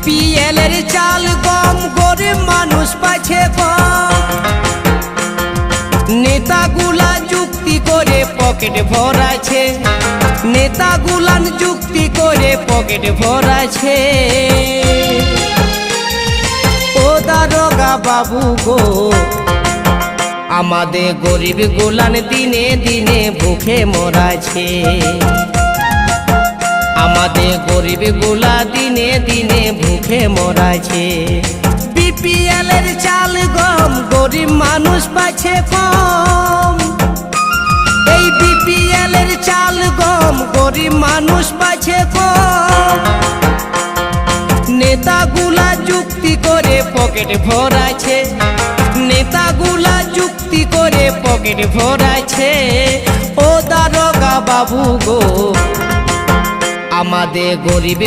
BPL চাল গম গরিব মানুষ কম। নেতাগুলা যুক্তি করে পকেট ভরাছে নেতাগুলান যুক্তি করে পকেট ভরাছে ও দারোগা বাবু গো, আমাদের গরিব গোলান দিনে দিনে ভুখে মরাছে গরিব গোলা দিনে দিনে ভুখে মরাছে বিপিএল এর চাল গম, গরিব মানুষ পাচ্ছে কম। এই বিপিএল এর চাল গম, গরিব মানুষ পাচ্ছে কম। নেতাগুলা যুক্তি করে পকেট ভরাছে নেতাগুলা যুক্তি করে পকেট ভরাছে ও দারোগা বাবু গো আমাদের গরিব